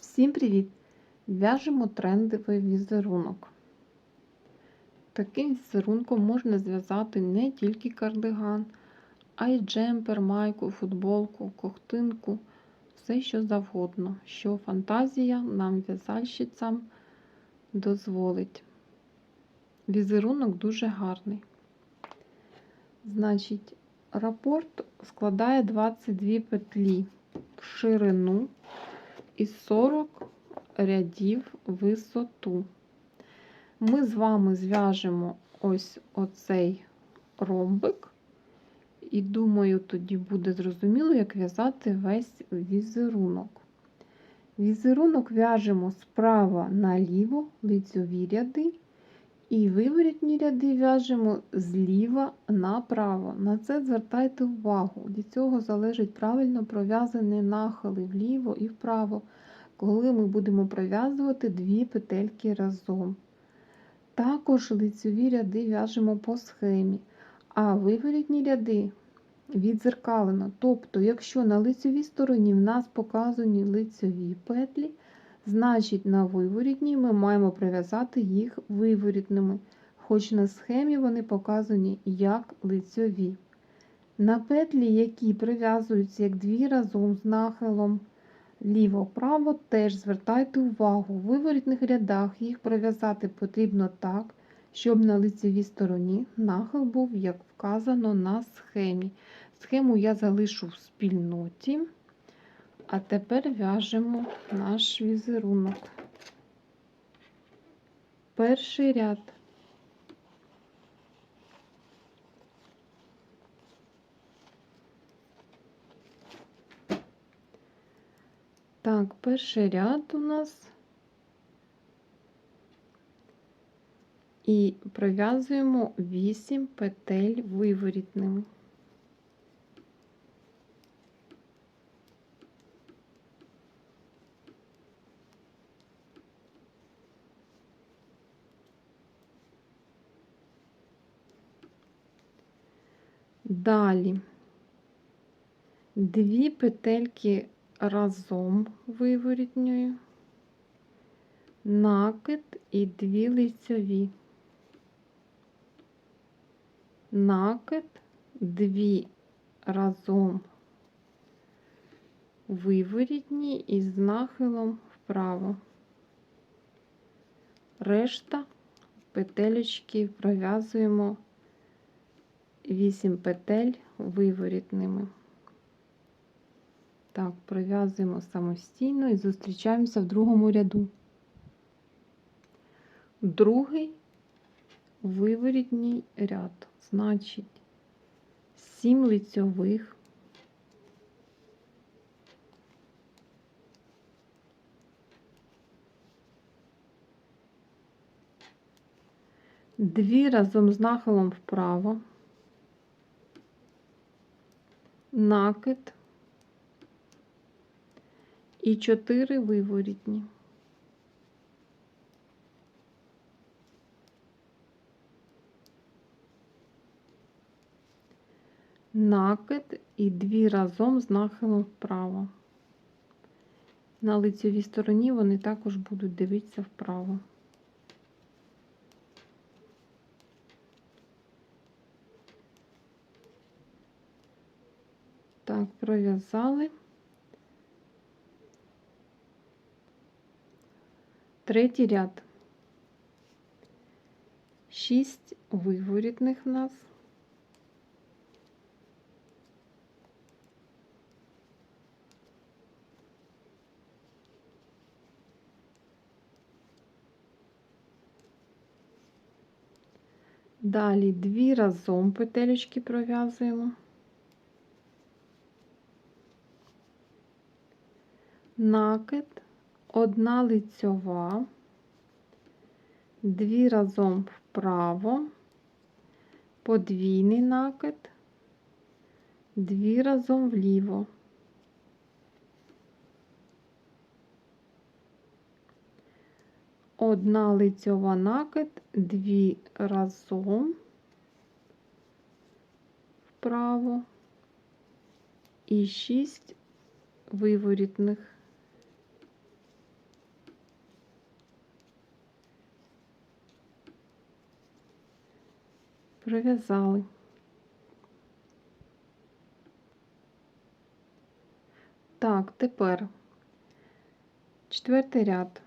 Всім привіт! В'яжемо трендовий візерунок. Таким візерунком можна зв'язати не тільки кардиган, а й джемпер, майку, футболку, ковтинку, все що завгодно, що фантазія нам в'язальщицям дозволить. Візерунок дуже гарний. Значить, рапорт складає 22 петлі в ширину і 40 рядів висоту. Ми з вами зв'яжемо ось оцей ромбик, і думаю, тоді буде зрозуміло, як в'язати весь візерунок. Візерунок в'яжемо справа наліво лицьові ряди, і виворітні ряди в'яжемо зліва направо. На це звертайте увагу. Від цього залежить правильно пров'язані нахили вліво і вправо, коли ми будемо пров'язувати дві петельки разом. Також лицьові ряди в'яжемо по схемі, а виворітні ряди відзеркалено. Тобто, якщо на лицьовій стороні в нас показані лицьові петлі, значить на виворітній ми маємо прив'язати їх виворітними, хоч на схемі вони показані як лицьові. На петлі, які прив'язуються як дві разом з нахилом ліво-право, теж звертайте увагу, в виворітних рядах їх прив'язати потрібно так, щоб на лицевій стороні нахил був, як вказано на схемі. Схему я залишу в спільноті. А тепер в'яжемо наш візерунок. Перший ряд. Так, перший ряд у нас. І пров'язуємо 8 петель виворітними. Далі дві петельки разом виворітньою, накид і дві лицьові. Накид, дві разом виворітні і з нахилом вправо. Решта петелечки пров'язуємо 8 петель виворітними. Так, пров'язуємо самостійно і зустрічаємося в другому ряду. Другий виворітній ряд, значить, 7 лицьових. Дві разом з нахилом вправо, накид і 4 виворітні. Накид і дві разом з нахилом вправо. На лицевій стороні вони також будуть дивитися вправо. Так, пров'язали. Третій ряд. Шість виворітних в нас. Далі дві разом петелечки пров'язуємо. Накид одна лицьова, дві разом вправо, подвійний накид, дві разом вліво. Одна лицьова накид, дві разом вправо і шість виворітних Пров'язали. Так, тепер четвертий ряд.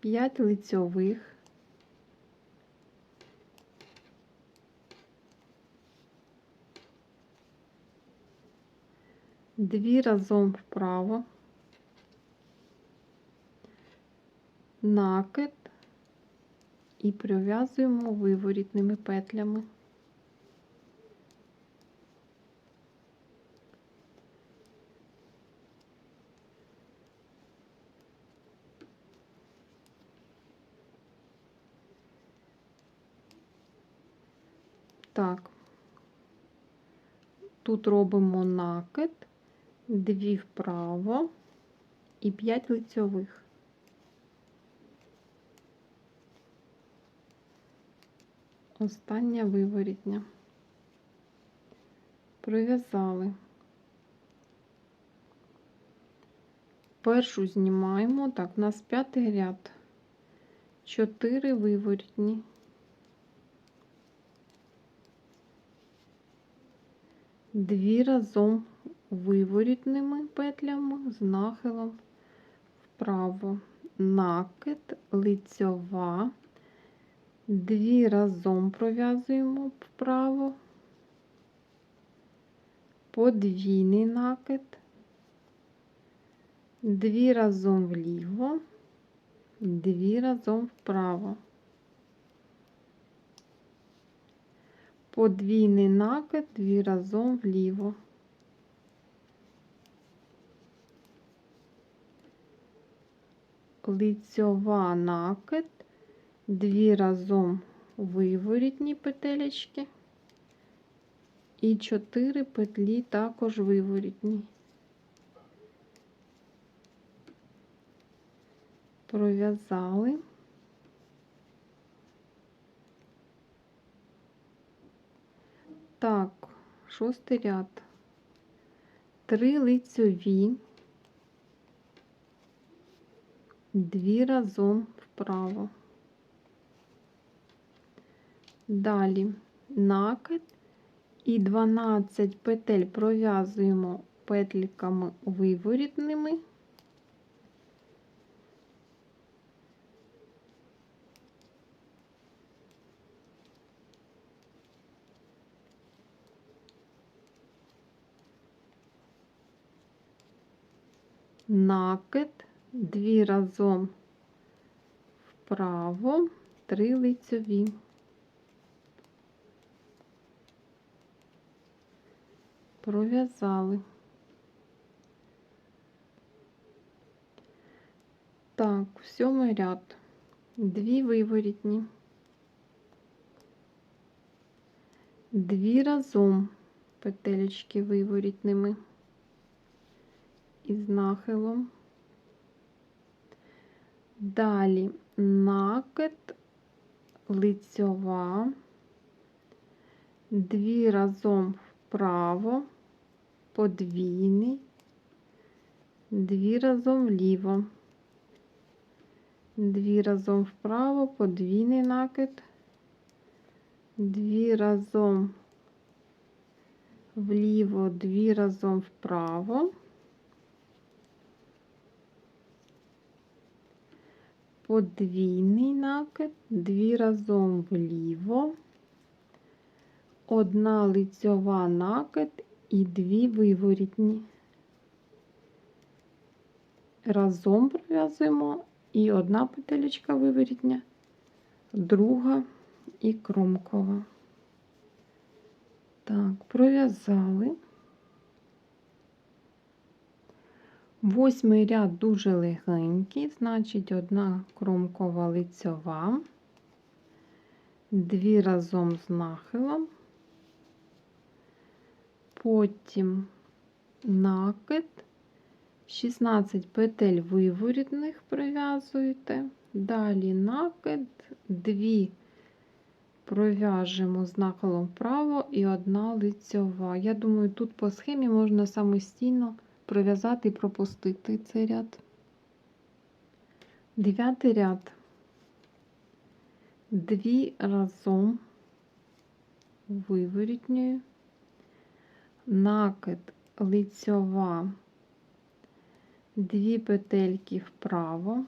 5 лицьових. Дві разом вправо. Накид і прив'язуємо виворітними петлями. Так, тут робимо накид, дві вправо і 5 лицьових. Остання виворітня. Пров'язали. Першу знімаємо, так, у нас п'ятий ряд, 4 виворітні. Дві разом виворітними петлями з нахилом вправо. Накид, лицьова. Дві разом пров'язуємо вправо, подвійний накид, дві разом вліво, дві разом вправо. Подвійний накид, дві разом вліво. Лицьова накид, дві разом виворітні петелечки і чотири петлі також виворітні. Пров'язали. Так, шостий ряд. Три лицьові, дві разом вправо. Далі накид і 12 петель пров'язуємо петликами виворітними. Накид, дві разом вправо, три лицьові. Пров'язали. Так, сьомий ряд, дві виворітні, дві разом петелечки виворітними. Із нахилом. Далі накид, лицьова, дві разом вправо, подвійний, дві разом вліво, дві разом вправо, подвійний накид, дві разом вліво, дві разом вправо. подвійний накид, дві разом вліво, одна лицьова накид і дві виворітні. Разом пров'язуємо і одна петелечка виворітня, друга і кромкова. Так, пров'язали. Восьмий ряд дуже легенький, значить, одна кромкова лицьова, дві разом з нахилом, потім накид, 16 петель виворітних прив'язуєте, далі накид, дві пров'яжемо з нахилом вправо і одна лицьова. Я думаю, тут по схемі можна самостійно пров'язати і пропустити цей ряд. Дев'ятий ряд. Дві разом виворітньою, накид лицьова, дві петельки вправо,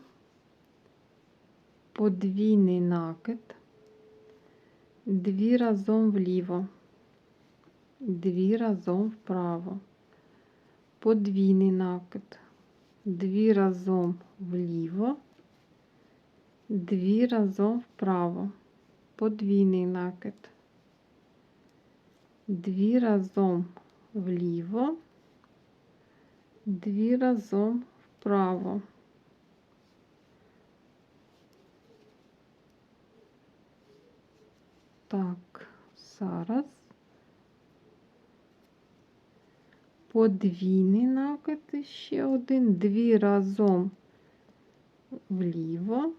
подвійний накид, дві разом вліво, дві разом вправо, подвійний накид, дві разом вліво, дві разом вправо, подвійний накид, дві разом вліво, дві разом вправо. Так, зараз. Подвійний накид ще один, дві разом вліво,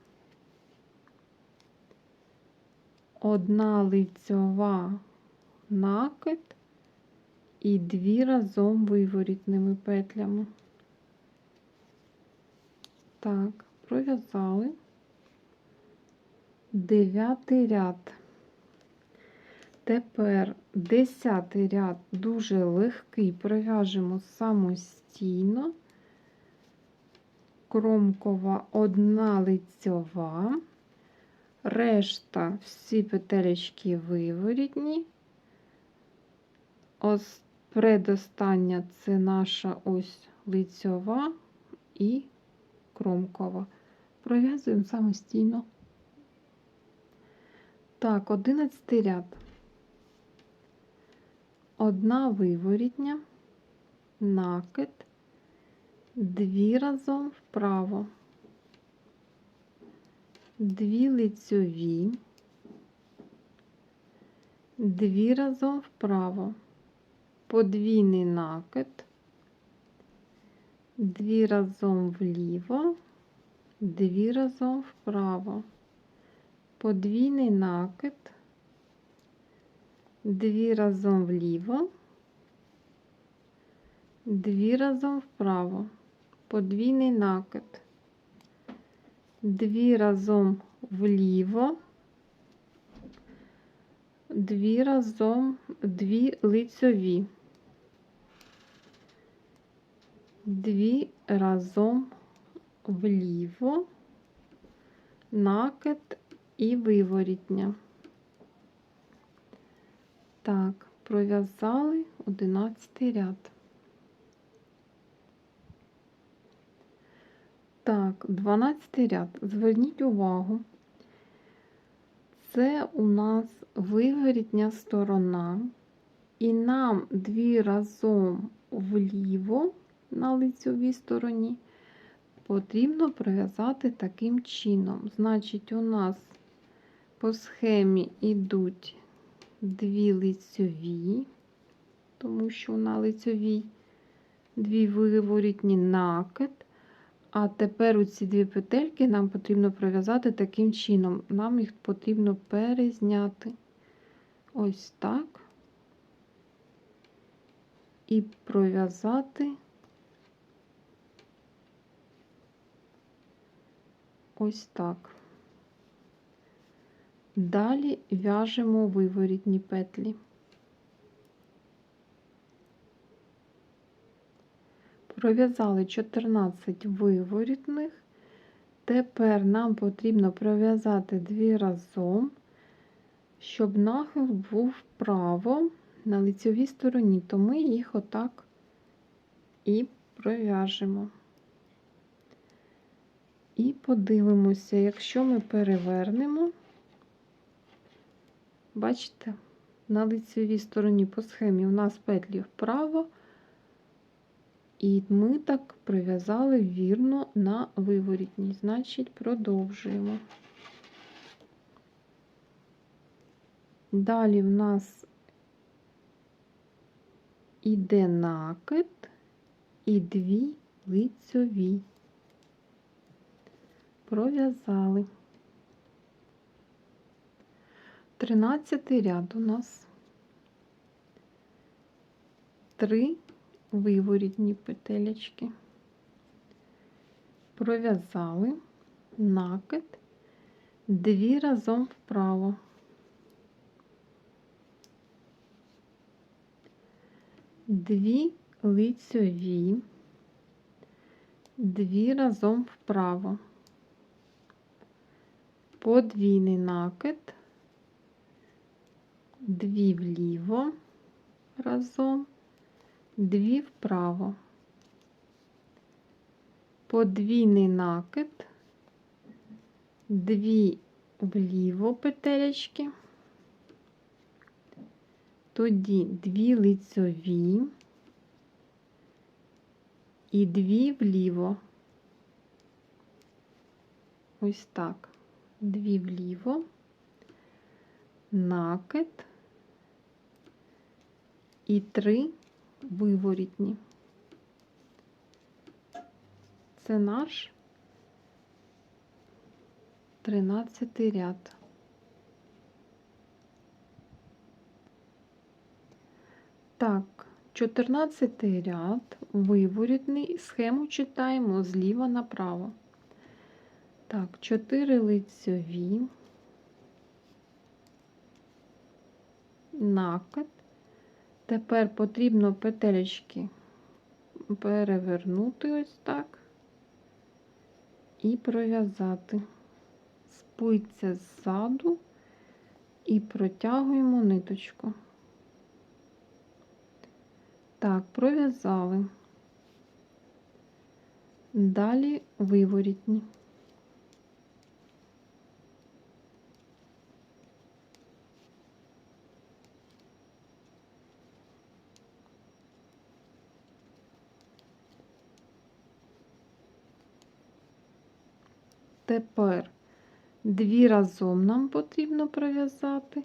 одна лицьова накид і дві разом виворітними петлями. Так, пров'язали дев'ятий ряд. Тепер десятий ряд дуже легкий, пров'яжемо самостійно. Кромкова одна лицьова, решта всі петелечки виворітні. Ось предостання це наша ось лицьова і кромкова. Пров'язуємо самостійно. Так, одинадцятий ряд. Одна виворітня, накид, дві разом вправо, дві лицьові, дві разом вправо, подвійний накид, дві разом вліво, дві разом вправо, подвійний накид, дві разом вліво, дві разом вправо, подвійний накид, дві разом вліво, дві разом, дві лицьові, дві разом вліво, накид і виворітня. Так, пров'язали 11 ряд. Так, 12 ряд. Зверніть увагу, це у нас виворітня сторона, і нам дві разом вліво на лицьовій стороні потрібно пров'язати таким чином. Значить, у нас по схемі йдуть дві лицьові, тому що на лицьовій дві виворітні накид. А тепер у ці дві петельки нам потрібно пров'язати таким чином. Нам їх потрібно перезняти ось так і пров'язати ось так. Далі в'яжемо виворітні петлі. Пров'язали 14 виворітних. Тепер нам потрібно пров'язати дві разом, щоб нахил був вправо на лицьовій стороні, то ми їх отак і пров'яжемо. І подивимося, якщо ми перевернемо, бачите, на лицевій стороні по схемі у нас петлі вправо, і ми так прив'язали вірно на виворітній, значить, продовжуємо. Далі в нас іде накид і дві лицьові. Пров'язали. Тринадцятий ряд у нас. Три виворітні петелечки. Пров'язали накид, дві разом вправо, дві лицьові, дві разом вправо, подвійний накид, дві вліво разом, дві вправо, подвійний накид, дві вліво петелечки, тоді дві лицьові. І дві вліво. Ось так. Дві вліво, накид і три виворітні. Це наш тринадцятий ряд. Так, 14 ряд, виворітний, схему читаємо зліва направо. Так, 4 лицьові, накид. Тепер потрібно петелечки перевернути ось так і пров'язати. Спиця ззаду і протягуємо ниточку. Так, пров'язали. Далі виворітні. Тепер дві разом нам потрібно пров'язати.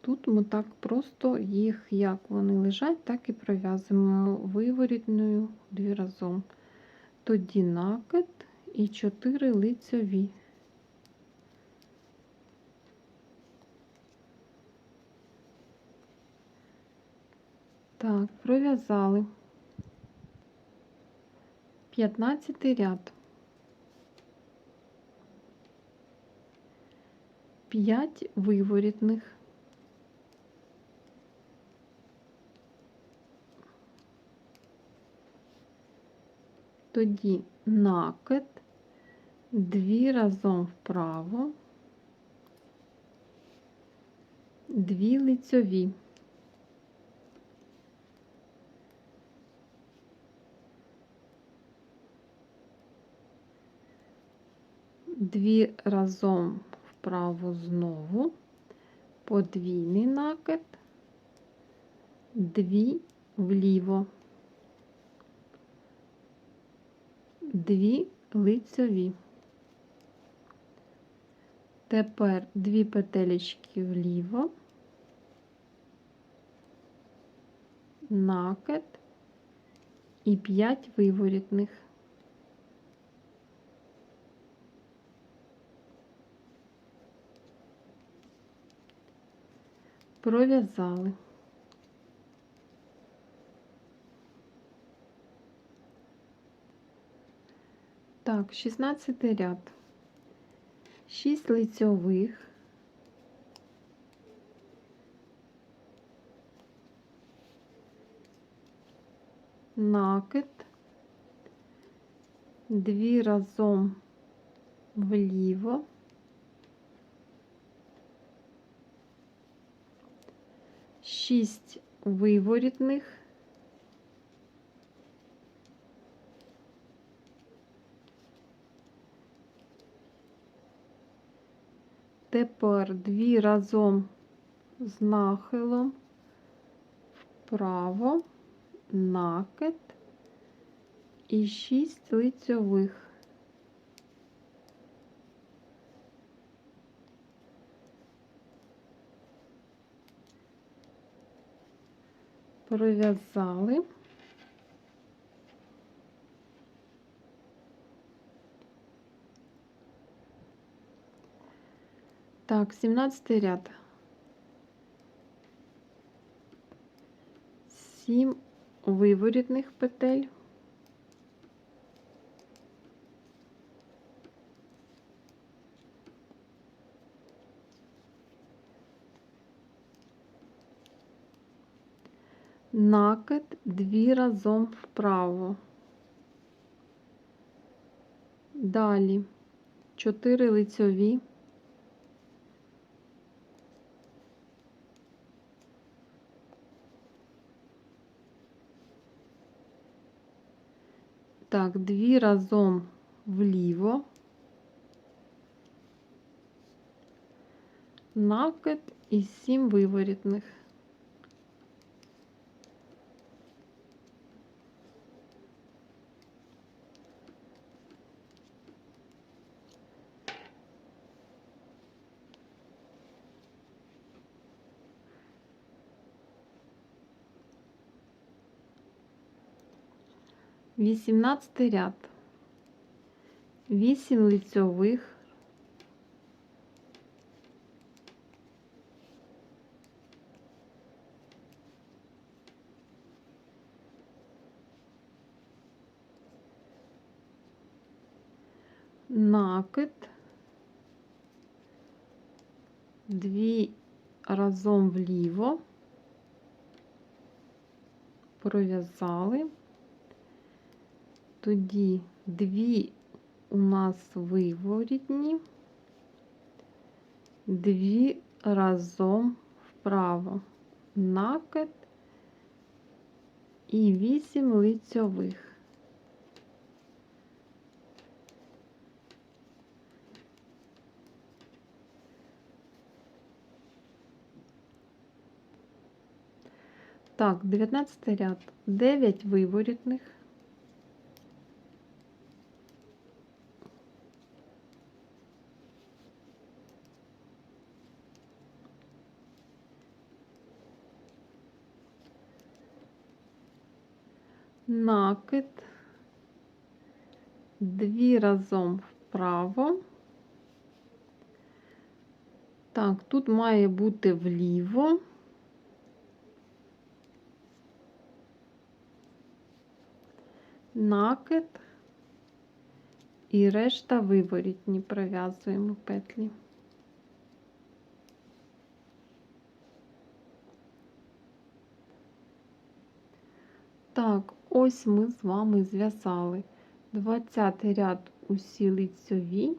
Тут ми так просто їх, як вони лежать, так і пров'язуємо виворітною дві разом. Тоді накид і чотири лицьові. Так, пров'язали. 15 ряд. 5 виворітних. Тоді накид, дві разом вправо, дві лицьові. Дві разом вправо знову, подвійний накид, дві вліво. дві лицьові. Тепер дві петелечки вліво, накид і п'ять виворітних. Пров'язали. Так, 16 ряд, 6 лицьових, накид, дві разом вліво, шість виворітних, Тепер дві разом з нахилом. Вправо, накид. І шість лицьових. Пров'язали. Так, 17 ряд. 7 виворітних петель. Накид дві разом вправо. Далі 4 лицьові. Так, дві разом вліво. Накид і 7 виворітних. Вісімнадцятий ряд. Вісім лицьових. Накид. Дві разом вліво. Пров'язали. Тоді дві у нас виворітні, дві разом вправо, накид і вісім лицьових. Так, 19 ряд, 9 виворітних. Накид, дві разом вправо. Так, тут має бути вліво. Накид і решта виворітні пров'язуємо петлі. Так, ось ми з вами зв'язали. 20 ряд усі лицьові,